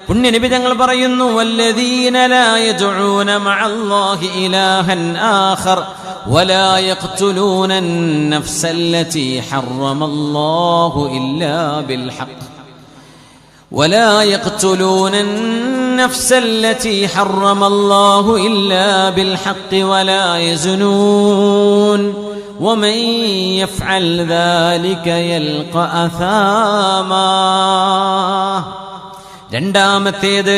പുണ്യനബി തങ്ങൾ പറയുന്നു വല്ലദീന ലാ യദ്ഊന മഅല്ലാഹി ഇലാഹൻ ആഖർ ولا يقتلون النفس التي حرم الله إلا بالحق ولا يقتلون النفس التي حرم الله إلا بالحق ولا يزنون ومن يفعل ذلك يلقى أثاما രണ്ടാമത്തേത്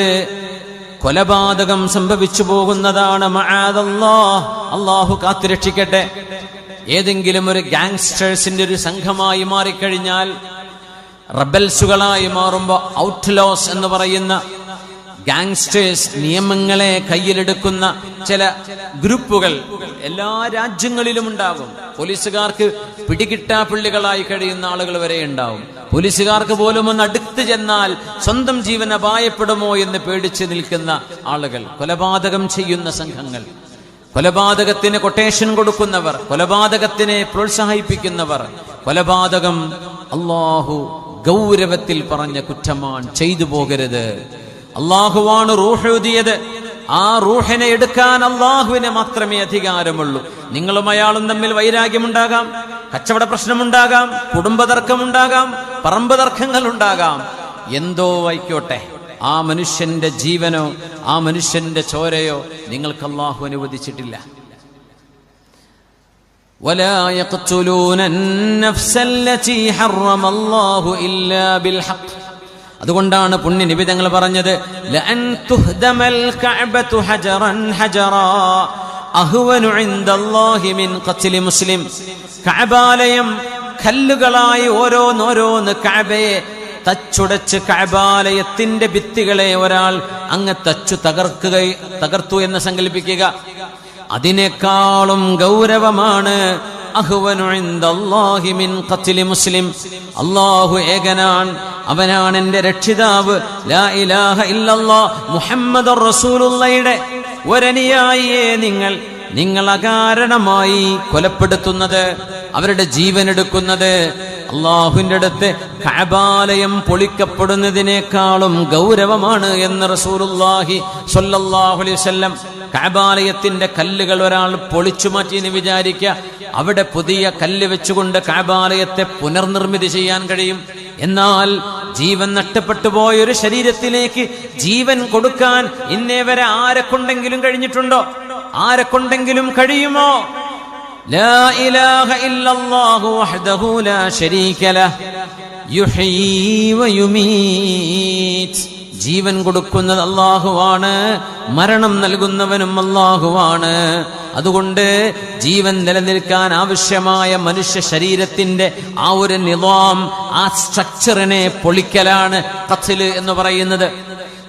കൊലപാതകം സംഭവിച്ചു പോകുന്നതാണ് അള്ളാഹു കാത്തുരക്ഷിക്കട്ടെ. ഏതെങ്കിലും ഒരു ഗാങ്സ്റ്റേഴ്സിന്റെ ഒരു സംഘമായി മാറിക്കഴിഞ്ഞാൽ റബൽസുകളായി മാറുമ്പോൾ ഔട്ട്ലോസ് എന്ന് പറയുന്ന ഗാങ്സ്റ്റേഴ്സ് നിയമങ്ങളെ കയ്യിലെടുക്കുന്ന ചില ഗ്രൂപ്പുകൾ എല്ലാ രാജ്യങ്ങളിലും ഉണ്ടാകും. പോലീസുകാർക്ക് പിടികിട്ടാ പുള്ളികളായി കഴിയുന്ന ആളുകൾ വരെ ഉണ്ടാവും. പോലീസുകാർക്ക് പോലും ഒന്ന് അടുത്ത് ചെന്നാൽ സ്വന്തം ജീവൻ അപായപ്പെടുമോ എന്ന് പേടിച്ച് നിൽക്കുന്ന ആളുകൾ. കൊലപാതകം ചെയ്യുന്ന സംഘങ്ങൾ. കൊലപാതകത്തിന് കൊട്ടേഷൻ കൊടുക്കുന്നവർ കൊലപാതകത്തിനെ പ്രോത്സാഹിപ്പിക്കുന്നവർ. കൊലപാതകം അള്ളാഹു ഗൗരവത്തിൽ പറഞ്ഞ കുറ്റമാണ്. ചെയ്തു പോകരുത്. അള്ളാഹുവാണ് റൂഹെഴുതിയത് ആ റൂഹിനെ എടുക്കാൻ അള്ളാഹുവിന് മാത്രമേ അധികാരമുള്ളൂ. നിങ്ങളും അയാളും തമ്മിൽ വൈരാഗ്യമുണ്ടാകാം കച്ചവട പ്രശ്നമുണ്ടാകാം കുടുംബതർക്കമുണ്ടാകാം പറമ്പ് തർക്കങ്ങൾ ഉണ്ടാകാം എന്തോ ആയിക്കോട്ടെ. ആ മനുഷ്യന്റെ ജീവനോ ആ മനുഷ്യന്റെ ചോരയോ നിങ്ങൾക്ക് അള്ളാഹു അനുവദിച്ചിട്ടില്ല. അതുകൊണ്ടാണ് പുണ്യ നിബിതങ്ങൾ പറഞ്ഞത് മുസ്ലിം. കല്ലുകളായി ഓരോന്നോരോന്ന് കഅബയെ തച്ചുടച്ച് കഅബാലയത്തിന്റെ ഭിത്തികളെ ഒരാൾ അങ്ങ് തച്ചു തകർക്കുക തകർത്തു എന്ന് സങ്കല്പിക്കുക. അതിനേക്കാളും ഗൗരവമാണ് മുസ്ലിം. അല്ലാഹു ഏകനാൻ അവനാണ് എന്റെ രക്ഷിതാവ്. ലാ ഇലാഹ ഇല്ലല്ലാ മുഹമ്മദ് റസൂലുള്ളയുടെ ഒരനിയായിയെ നിങ്ങൾ നിങ്ങൾ അകാരണമായി കൊലപ്പെടുത്തുന്നത്. അവരുടെ ജീവൻ എടുക്കുന്നത് അള്ളാഹുവിന്റെ അടുത്ത് കഅബാലയം പൊളിക്കപ്പെടുന്നതിനേക്കാളും ഗൗരവമാണ് എന്ന് റസൂലുള്ളാഹി സ്വല്ലല്ലാഹു അലൈഹി വസല്ലം കഅബാലയത്തിന്റെ കല്ലുകൾ ഒരാൾ പൊളിച്ചു മാറ്റി എന്ന് വിചാരിക്കുക. അവിടെ പുതിയ കല്ല് വെച്ചുകൊണ്ട് കാബാലയത്തെ പുനർനിർമ്മിതി ചെയ്യാൻ കഴിയും. എന്നാൽ ജീവൻ നഷ്ടപ്പെട്ടു പോയൊരു ശരീരത്തിലേക്ക് ജീവൻ കൊടുക്കാൻ ഇന്നേ വരെ ആരെക്കൊണ്ടെങ്കിലും കഴിഞ്ഞിട്ടുണ്ടോ? ആരെക്കൊണ്ടെങ്കിലും കഴിയുമോ? لا إله إلا الله وحده لا شريك له يحيي ويميت ജീവൻ കൊടുക്കുന്നത് അള്ളാഹുവാണ് മരണം നൽകുന്നവനും അള്ളാഹുവാണ് അതുകൊണ്ട് ജീവൻ നിലനിൽക്കാൻ ആവശ്യമായ മനുഷ്യ ശരീരത്തിന്റെ ആ ഒരു നിവാം ആ സ്ട്രക്ചറിനെ പൊളിക്കലാണ് കത്തിൽ എന്ന് പറയുന്നത്.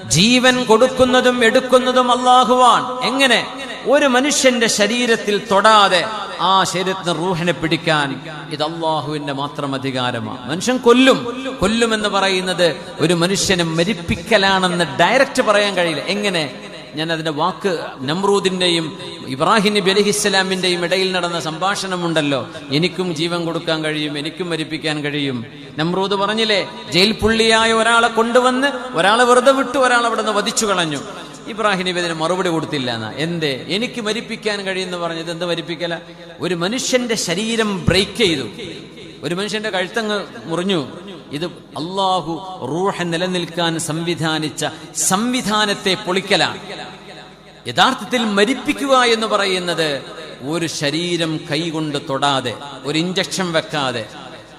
ജീവൻ കൊടുക്കുന്നതും എടുക്കുന്നതും അള്ളാഹുവാൻ എങ്ങനെ? ഒരു മനുഷ്യന്റെ ശരീരത്തിൽ തൊടാതെ ആ ശരീരത്തിന് റൂഹനെ പിടിക്കാൻ ഇത് അള്ളാഹുവിന്റെ മാത്രം അധികാരമാണ് മനുഷ്യൻ കൊല്ലും. കൊല്ലും എന്ന് പറയുന്നത് ഒരു മനുഷ്യനെ മരിപ്പിക്കലാണെന്ന് ഡയറക്റ്റ് പറയാൻ കഴിയില്ല. എങ്ങനെ? ഞാൻ അതിന്റെ വാക്ക് നമ്രൂദിന്റെയും ഇബ്രാഹിം നബി അലഹിസ്സലാമിന്റെയും ഇടയിൽ നടന്ന സംഭാഷണമുണ്ടല്ലോ. എനിക്കും ജീവൻ കൊടുക്കാൻ കഴിയും എനിക്കും മരിപ്പിക്കാൻ കഴിയും. നമ്രൂദ് പറഞ്ഞില്ലേ ജയിൽ പുള്ളിയായ ഒരാളെ കൊണ്ടുവന്ന് ഒരാളെ വെറുതെ വിട്ടു ഒരാളെ അവിടെ നിന്ന് വധിച്ചു കളഞ്ഞു. ഇബ്രാഹിം നബി അതിന് മറുപടി കൊടുത്തില്ല എന്നാ. എന്തേ? എനിക്ക് മരിപ്പിക്കാൻ കഴിയുമെന്ന് പറഞ്ഞത് എന്ത് മരിപ്പിക്കല? ഒരു മനുഷ്യന്റെ ശരീരം ബ്രേക്ക് ചെയ്തു. ഒരു മനുഷ്യന്റെ കഴുത്തങ്ങ് മുറിഞ്ഞു. ഇത് അള്ളാഹു റൂഹ നിലനിൽക്കാൻ സംവിധാനിച്ച സംവിധാനത്തെ പൊളിക്കലാണ് യഥാർത്ഥത്തിൽ മരിപ്പിക്കുക എന്ന് പറയുന്നത് ഒരു ശരീരം കൈകൊണ്ട് തൊടാതെ ഒരു ഇഞ്ചക്ഷൻ വെക്കാതെ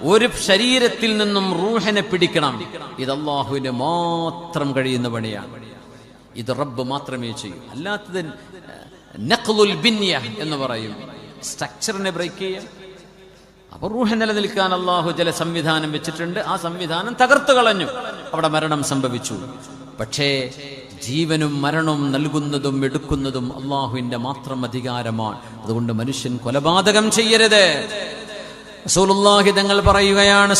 ഒരു ശരീരത്തിൽ നിന്നും റൂഹനെ പിടിക്കണം. ഇത് അള്ളാഹുവിന് മാത്രം കഴിയുന്ന പണിയാണ് ഇത് റബ്ബ് മാത്രമേ ചെയ്യൂ. അല്ലാത്തത് നഖ്ലുൽ ബിന്യ എന്ന് പറയും. സ്ട്രക്ചറിനെ ബ്രേക്ക് ചെയ്യാം. അപ്പൊ റൂഹ നിലനിൽക്കാൻ അള്ളാഹു ചില സംവിധാനം വെച്ചിട്ടുണ്ട്. ആ സംവിധാനം തകർത്തു കളഞ്ഞു. അവിടെ മരണം സംഭവിച്ചു. പക്ഷേ ജീവനും മരണവും നൽകുന്നതും എടുക്കുന്നതും അള്ളാഹുവിന്റെ മാത്രം അധികാരമാണ്. അതുകൊണ്ട് മനുഷ്യൻ കൊലപാതകം ചെയ്യരുത്. റസൂലുള്ളാഹി തങ്ങൾ പറയുകയാണ്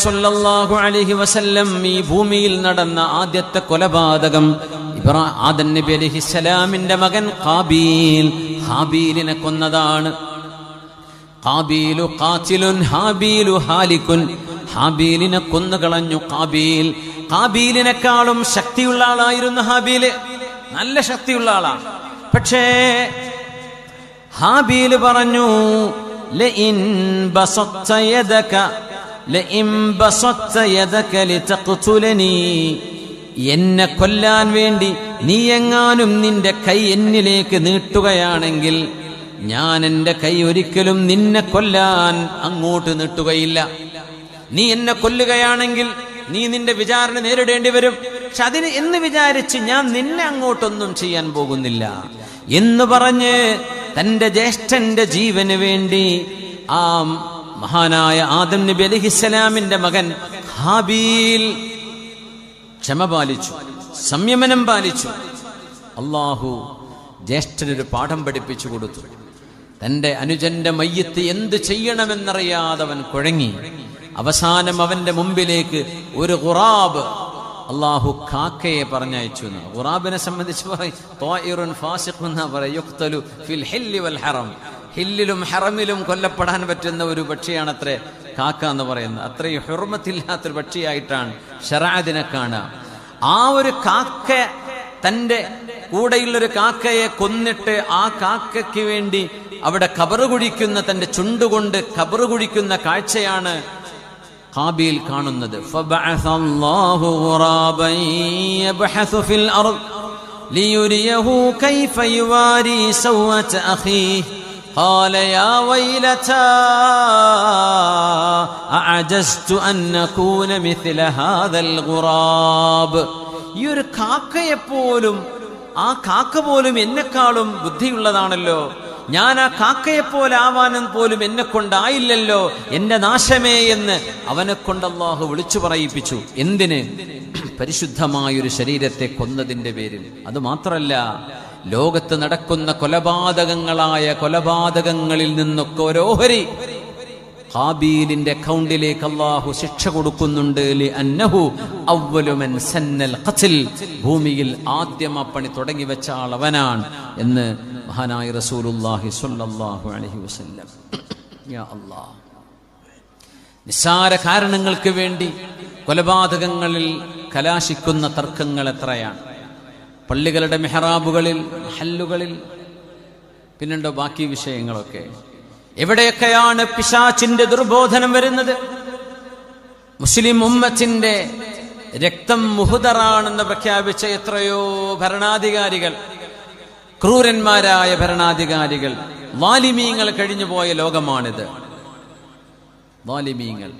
അലൈഹി വസല്ലം ഈ ഭൂമിയിൽ നടന്ന ആദ്യത്തെ കൊലപാതകം ആദൻ നബി മകൻ കാബീൽ ഹാബീലിനെ കൊന്നതാണ്. കാബീലു ഹാബീലു ഹാലിക്കുൻ. ഹാബീലിനെ കൊന്നുകളഞ്ഞു കാബീൽ കാബീലിനെക്കാളും ശക്തിയുള്ള ആളായിരുന്നു ഹാബീൽ. നല്ല ശക്തിയുള്ള ആളാണ്. പക്ഷേ ഹാബീൽ പറഞ്ഞു ലഇൻ എന്നെ കൊല്ലാൻ വേണ്ടി നീ എങ്ങാനും നിന്റെ കൈ എന്നിലേക്ക് നീട്ടുകയാണെങ്കിൽ ഞാൻ എന്റെ കൈ ഒരിക്കലും നിന്നെ കൊല്ലാൻ അങ്ങോട്ട് നീട്ടുകയില്ല. നീ എന്നെ കൊല്ലുകയാണെങ്കിൽ നീ നിന്റെ വിചാരണ നേരിടേണ്ടി വരും. പക്ഷെ അതിന് എന്ന് വിചാരിച്ച് ഞാൻ നിന്നെ അങ്ങോട്ടൊന്നും ചെയ്യാൻ പോകുന്നില്ല. എന്ന് പറഞ്ഞ് തന്റെ ജ്യേഷ്ഠന്റെ ജീവന് വേണ്ടി ആ മഹാനായ ആദം നബി അലിഹിസ്സലാമിന്റെ മകൻ ഹാബീൽ ക്ഷമ പാലിച്ചു സംയമനം പാലിച്ചു. അള്ളാഹു ജ്യേഷ്ഠനൊരു പാഠം പഠിപ്പിച്ചു കൊടുത്തു. തന്റെ അനുജന്റെ മയ്യത്ത് എന്ത് ചെയ്യണമെന്നറിയാതെ അവൻ കുഴങ്ങി. അവസാനം അവന്റെ മുമ്പിലേക്ക് ഒരു ഖുറാബ് അള്ളാഹു കാക്കയെ പറഞ്ഞയച്ചു ഖുറാബിനെ സംബന്ധിച്ച് പറയും ഫിൽ ഹില്ലി വൽ ഹറം ഹില്ലിലും ഹറമിലും കൊല്ലപ്പെടാൻ പറ്റുന്ന ഒരു പക്ഷിയാണത്രേ കാക്ക എന്ന് പറയുന്നത് അത്രയും ഹുർമത്തില്ലാത്തൊരു പക്ഷിയായിട്ടാണ് ഷറാദിനെ കാണുക ആ ഒരു കാക്ക തന്റെ കൂടെയുള്ളൊരു കാക്കയെ കൊന്നിട്ട് ആ കാക്കയ്ക്ക് വേണ്ടി അവിടെ കബറ് കുഴിക്കുന്ന തന്റെ ചുണ്ടുകൊണ്ട് കബറ് കുഴിക്കുന്ന കാഴ്ചയാണ് ഹാബീൽ കാണുന്നത് فبعث الله غرابا يبحث في الأرض ليريه كيف يواري سوءة أخيه قال يا ويلتى أعجزت أن أكون مثل هذا الغراب ഈ ഒരു കാക്കയെപ്പോലും ആ കാക്ക പോലും എന്നെക്കാളും ബുദ്ധിയുള്ളതാണല്ലോ ഞാൻ ആ കാക്കയെപ്പോലെ ആവാനും പോലും എന്നെ കൊണ്ടായില്ലല്ലോ എന്റെ നാശമേ എന്ന് അവനെ കൊണ്ട് അള്ളാഹു വിളിച്ചു പറയിപ്പിച്ചു എന്തിന് പരിശുദ്ധമായൊരു ശരീരത്തെ കൊന്നതിന്റെ പേരിൽ അത് മാത്രല്ല ലോകത്ത് നടക്കുന്ന കൊലപാതകങ്ങളായ കൊലപാതകങ്ങളിൽ നിന്നൊക്കെ ഓരോഹരി ഹാബീലിന്റെ അക്കൗണ്ടിലേക്ക് അള്ളാഹു ശിക്ഷ കൊടുക്കുന്നുണ്ട്. അന്നഹു അവ്വലു മൻ സന്നൽ ഖത്ൽ. ഭൂമിയിൽ ആദ്യം ആ തുടങ്ങി വെച്ച ആൾ അവനാണ് എന്ന് മഹാനായ റസൂലുള്ളാഹി സ്വല്ലല്ലാഹു അലൈഹി വസല്ലം. യാ അല്ലാഹ്. നിസ്സാര കാരണങ്ങൾക്ക് വേണ്ടി കൊലപാതകങ്ങളിൽ കലാശിക്കുന്ന തർക്കങ്ങൾ എത്രയാണ്? പള്ളികളുടെ മെഹറാബുകളിൽ ഹല്ലുകളിൽ പിന്നുണ്ടോ ബാക്കി വിഷയങ്ങളൊക്കെ. എവിടെയൊക്കെയാണ് പിശാച്ചിന്റെ ദുർബോധനം വരുന്നത്? മുസ്ലിം ഉമ്മത്തിന്റെ രക്തം മുഹുദറാണെന്ന് പ്രഖ്യാപിച്ച എത്രയോ ഭരണാധികാരികൾ ക്രൂരന്മാരായ ഭരണാധികാരികൾ വാലിമീങ്ങൾ കഴിഞ്ഞുപോയ ലോകമാണിത്. വാലിമീങ്ങൾ.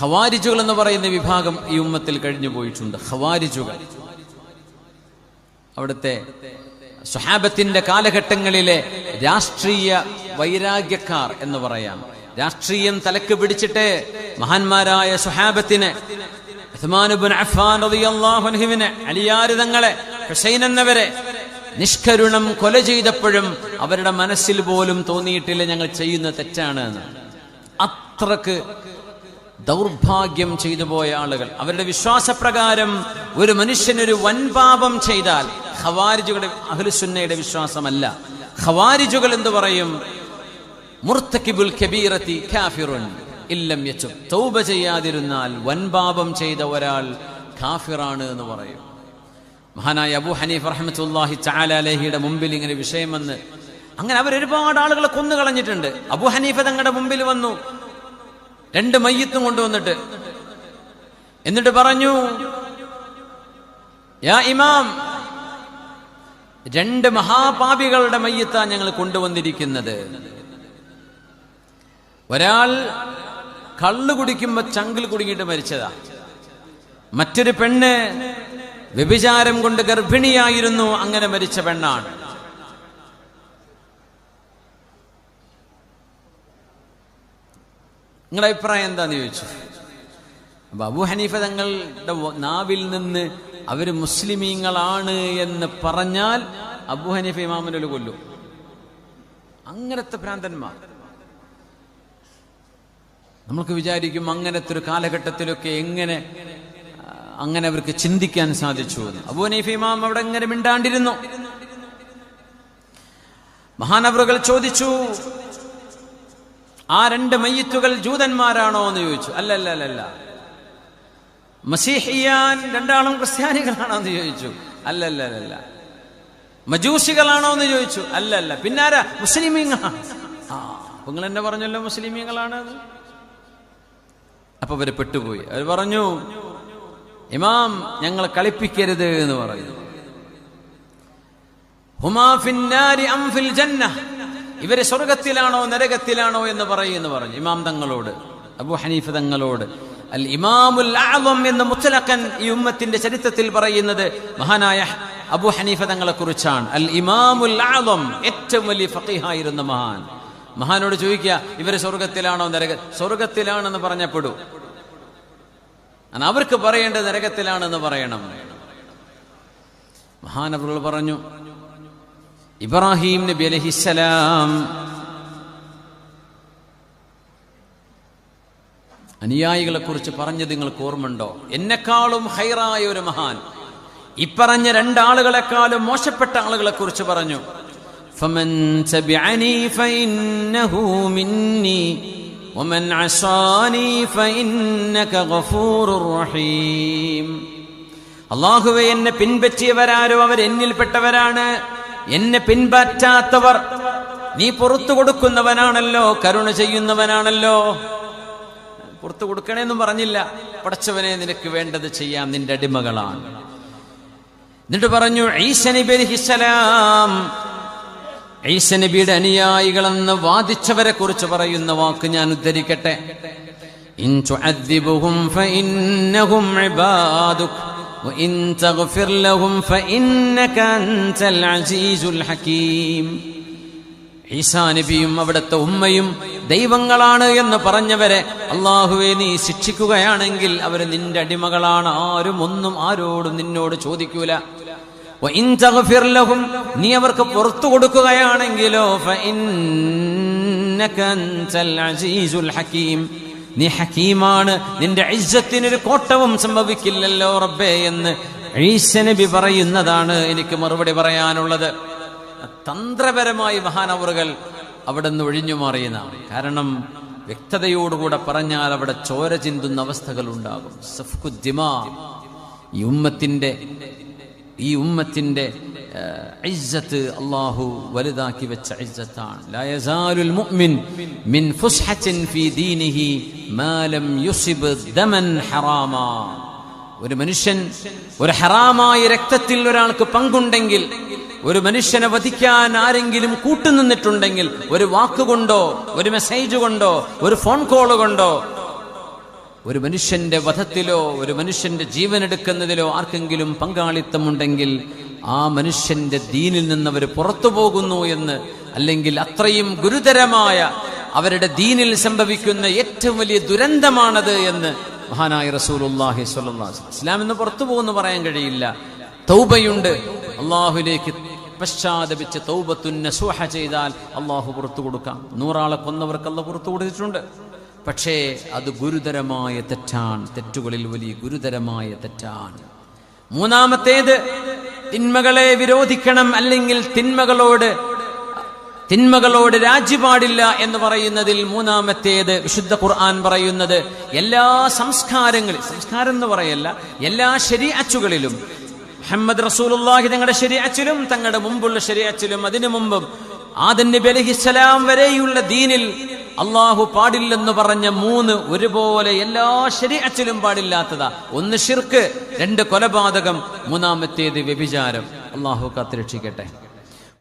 ഖവാരിജുകൾ എന്ന് പറയുന്ന വിഭാഗം ഈ ഉമ്മത്തിൽ കഴിഞ്ഞു പോയിട്ടുണ്ട്. ഖവാരിജുകൾ. അവിടുത്തെ സുഹാബത്തിന്റെ കാലഘട്ടങ്ങളിലെ രാഷ്ട്രീയ വൈരാഗ്യക്കാർ എന്ന് പറയാം. രാഷ്ട്രീയം തലക്ക് പിടിച്ചിട്ട് മഹാന്മാരായ സുഹാബത്തിന് എന്നവരെ നിഷ്കരുണം കൊല ചെയ്തപ്പോഴും അവരുടെ മനസ്സിൽ പോലും തോന്നിയിട്ടില്ല ഞങ്ങൾ ചെയ്യുന്ന തെറ്റാണ് എന്ന്. അത്രയ്ക്ക് ദൗർഭാഗ്യം ചെയ്തു പോയ ആളുകൾ. അവരുടെ വിശ്വാസപ്രകാരം ഒരു മനുഷ്യനൊരു വൻപാപം ചെയ്താൽ ഖവാരിജുകളുടെ അഹ്ലുസുന്നയുടെ വിശ്വാസമല്ല. ഖവാരിജുകൾ എന്ന് പറയും? മുർത്തക്കിബുൽ കബീറത്തി കാഫിറുൻ ഇല്ലം തൗബ ചെയ്യാതിരുന്നാൽ വൻപാപം ചെയ്ത ഒരാൾ കാഫിറാണ് എന്ന് പറയും. മഹാനായ അബു ഹനീഫ് റഹ്മത്തുല്ലാഹി ചാലാലഹിയുടെ മുമ്പിൽ ഇങ്ങനെ വിഷയം വന്ന് അങ്ങനെ അവരൊരുപാട് ആളുകളെ കൊന്നു കളഞ്ഞിട്ടുണ്ട് അബു ഹനീഫ് തങ്ങളുടെ മുമ്പിൽ വന്നു. രണ്ട് മയ്യത്തും കൊണ്ടുവന്നിട്ട്. എന്നിട്ട് പറഞ്ഞു യാ ഇമാം രണ്ട് മഹാപാപികളുടെ മയ്യത്താ ഞങ്ങൾ കൊണ്ടുവന്നിരിക്കുന്നത്. ഒരാൾ കള്ള് കുടിക്കുമ്പോ ചങ്കിൽ കുടുങ്ങിയിട്ട് മരിച്ചതാ. മറ്റൊരു പെണ്ണ് വ്യഭിചാരം കൊണ്ട് ഗർഭിണിയായിരുന്നു അങ്ങനെ മരിച്ച പെണ്ണാണ്. നിങ്ങളുടെ അഭിപ്രായം എന്താന്ന് ചോദിച്ചു. അപ്പൊ അബു ഹനീഫ തങ്ങളുടെ നാവിൽ നിന്ന് അവർ മുസ്ലിമീങ്ങളാണ് എന്ന് പറഞ്ഞാൽ അബു ഹനീഫ ഇമാമിനൊരു കൊല്ലും. അങ്ങനത്തെ ഭ്രാന്തന്മാർ. നമ്മൾക്ക് വിചാരിക്കും അങ്ങനത്തെ ഒരു കാലഘട്ടത്തിലൊക്കെ എങ്ങനെ അങ്ങനെ അവർക്ക് ചിന്തിക്കാൻ സാധിച്ചു എന്ന്. അബു ഹനീഫ ഇമാം അവിടെ എങ്ങനെ മിണ്ടാണ്ടിരുന്നു. മഹാനവറുകൾ ചോദിച്ചു ആ രണ്ട് മയ്യത്തുകൾ ജൂതന്മാരാണോ എന്ന് ചോദിച്ചു. അല്ല അല്ല അല്ല അല്ല മസീഹിയാൻ രണ്ടാളും ക്രിസ്ത്യാനികളാണോ എന്ന് ചോദിച്ചു. അല്ലല്ല അല്ല മജൂസികളാണോ എന്ന് ചോദിച്ചു. അല്ലല്ല. പിന്നാരാ? മുസ്ലിമീങ്ങളാണ് ആ നിങ്ങൾ എന്നെ പറഞ്ഞല്ലോ മുസ്ലിമീങ്ങളാണ്. അപ്പൊ അവർ പെട്ടുപോയി. അവർ പറഞ്ഞു ഇമാം ഞങ്ങൾ കളിപ്പിക്കരുത് എന്ന് പറഞ്ഞു. ഹുമാ ഫിന്നാരി അം ഫിൽ ജന്ന ഇവർ സ്വർഗത്തിലാണോ നരകത്തിലാണോ എന്ന് പറയുന്നു പറഞ്ഞു. ഇമാം തങ്ങളോട് അബു ഹനീഫ് തങ്ങളോട്. അൽ ഇമാമുൽ ആവം എന്ന് മുത്തലക്കൻ ഈ ഉമ്മത്തിന്റെ ചരിത്രത്തിൽ പറയുന്നത് മഹാനായ അബു ഹനീഫ തങ്ങളെ കുറിച്ചാണ് അൽ ഇമാമുൽ ആവം ഏറ്റവും വലിയ ഫക്കീഹായിരുന്ന മഹാൻ. മഹാനോട് ചോദിക്കുക ഇവർ സ്വർഗത്തിലാണോ നരക സ്വർഗത്തിലാണെന്ന് പറഞ്ഞപ്പെടൂ. അവർക്ക് പറയേണ്ടത് നരകത്തിലാണെന്ന് പറയണം. മഹാനവറുകൾ പറഞ്ഞു ഇബ്രാഹിം നബി അലഹിസലാം അനുയായികളെക്കുറിച്ച് പറഞ്ഞത് നിങ്ങൾക്ക് ഓർമ്മയുണ്ടോ? എന്നെക്കാളും ഹൈറായ ഒരു മഹാൻ. ഇപ്പറഞ്ഞ രണ്ടാളുകളെക്കാളും മോശപ്പെട്ട ആളുകളെ കുറിച്ച് പറഞ്ഞു അള്ളാഹുവെ എന്നെ പിൻപറ്റിയവരാരോ അവർ എന്നിൽപ്പെട്ടവരാണ് എന്നെ പിൻപറ്റാത്തവർ നീ പുറത്തു കൊടുക്കുന്നവനാണല്ലോ കരുണ ചെയ്യുന്നവനാണല്ലോ. പുറത്തു കൊടുക്കണേന്നും പറഞ്ഞില്ല. പടച്ചവനെ നിനക്ക് വേണ്ടത് ചെയ്യാം നിന്റെ അടിമകളാണ്. എന്നിട്ട് പറഞ്ഞു ഈസ നബി അലൈഹിസ്സലാം ഈസ നബിയുടെ അനുയായികളെന്ന് വാദിച്ചവരെ കുറിച്ച് പറയുന്ന വാക്ക് ഞാൻ ഉദ്ധരിക്കട്ടെ. ഇൻ ഫഇന്നഹും ഇബാദുക് وإن تغفر لهم فإنك أنت العزيز الحكيم ഈസാ നബിയും അവിടുത്തെ ഉമ്മയും ദൈവങ്ങളാണ് എന്ന് പറഞ്ഞവരെ അള്ളാഹുവെ നീ ശിക്ഷിക്കുകയാണെങ്കിൽ അവര് നിന്റെ അടിമകളാണ് ആരും ഒന്നും ആരോടും നിന്നോട് ചോദിക്കൂല വഇൻ തഗ്ഫിർ ലഹും നീ അവർക്ക് പുറത്തു കൊടുക്കുകയാണെങ്കിലോ ഫഇന്നക അൻതൽ അസീസുൽ ഹകീം നീ ഹക്കീമാണ്. നിന്റെ ഇജ്ജത്തിനൊരു കോട്ടവും സംഭവിക്കില്ലല്ലോ റബ്ബേ എന്ന് ഈസ നബി പറയുന്നതാണ് എനിക്ക് മറുപടി പറയാനുള്ളത്. തന്ത്രപരമായി മഹാനവറുകൾ അവിടെ നിന്ന് ഒഴിഞ്ഞു മാറിയതാണ്. കാരണം വ്യക്തതയോടുകൂടെ പറഞ്ഞാൽ അവിടെ ചോര ചിന്തുന്ന അവസ്ഥകൾ ഉണ്ടാകും സഫ്കുദ്ദിമ. ഈ ഉമ്മത്തിന്റെ ഈ ഉമ്മത്തിന്റെ ഏഹ്, ഇജ്ജത്ത് അള്ളാഹു വലുതാക്കി വെച്ച ഇജ്ജത്താണ്. ലാ മുഅ്മിൻ മിൻ ഫീ ദീനിഹി ഒരു മനുഷ്യൻ ഒരു ഹറാമായ രക്തത്തിൽ ഒരാൾക്ക് പങ്കുണ്ടെങ്കിൽ ഒരു മനുഷ്യനെ വധിക്കാൻ ആരെങ്കിലും കൂട്ടുനിന്നിട്ടുണ്ടെങ്കിൽ ഒരു വാക്കുകൊണ്ടോ ഒരു മെസ്സേജ് കൊണ്ടോ ഒരു ഫോൺ കോൾ കൊണ്ടോ ഒരു മനുഷ്യന്റെ വധത്തിലോ ഒരു മനുഷ്യന്റെ ജീവൻ എടുക്കുന്നതിലോ ആർക്കെങ്കിലും പങ്കാളിത്തമുണ്ടെങ്കിൽ ആ മനുഷ്യന്റെ ദീനിൽ നിന്ന് അവർ പുറത്തു പോകുന്നു എന്ന് അല്ലെങ്കിൽ അത്രയും ഗുരുതരമായ അവരുടെ ദീനിൽ സംഭവിക്കുന്ന ഏറ്റവും വലിയ ദുരന്തമാണത് എന്ന് മഹാനായ റസൂലുല്ലാഹി. ഇസ്ലാം എന്ന് പുറത്തു പോകുന്നു പറയാൻ കഴിയില്ല. തൗബയുണ്ട്. അള്ളാഹുലേക്ക് പശ്ചാത്തപിച്ച് തൗബത്തുന്ന നസൂഹ ചെയ്താൽ അള്ളാഹു പുറത്തു കൊടുക്കാം. നൂറാളെ കൊന്നവർക്ക് അല്ല പുറത്തു കൊടുത്തിട്ടുണ്ട്. പക്ഷേ അത് ഗുരുതരമായ തെറ്റാണ്. തെറ്റുകളിൽ വലിയ ഗുരുതരമായ തെറ്റാണ്. മൂന്നാമത്തേത് തിന്മകളെ വിരോധിക്കണം അല്ലെങ്കിൽ തിന്മകളോട് തിന്മകളോട് രാജ്യപാടില്ല എന്ന് പറയുന്നതിൽ മൂന്നാമത്തേത് വിശുദ്ധ ഖുർആൻ പറയുന്നത് എല്ലാ സംസ്കാരങ്ങളിൽ സംസ്കാരം എന്ന് പറയല്ല എല്ലാ ശരീഅച്ചുകളിലും മുഹമ്മദ് റസൂലുള്ളാഹി തങ്ങളുടെ ശരീഅച്ചിലും തങ്ങളുടെ മുമ്പുള്ള ശരീഅച്ചിലും അതിനു മുമ്പും ആദൻ നബി അലൈഹിസ്സലാം വരെയുള്ള ദീനിൽ അള്ളാഹു പാടില്ലെന്ന് പറഞ്ഞ മൂന്ന് ഒരുപോലെ എല്ലാ ശരീരത്തിലും പാടില്ലാത്തതാ. ഒന്ന് ഷിർക്ക് രണ്ട് കൊലപാതകം മൂന്നാമത്തേത് വ്യഭിചാരം. അള്ളാഹു കാത്തിരക്ഷിക്കട്ടെ.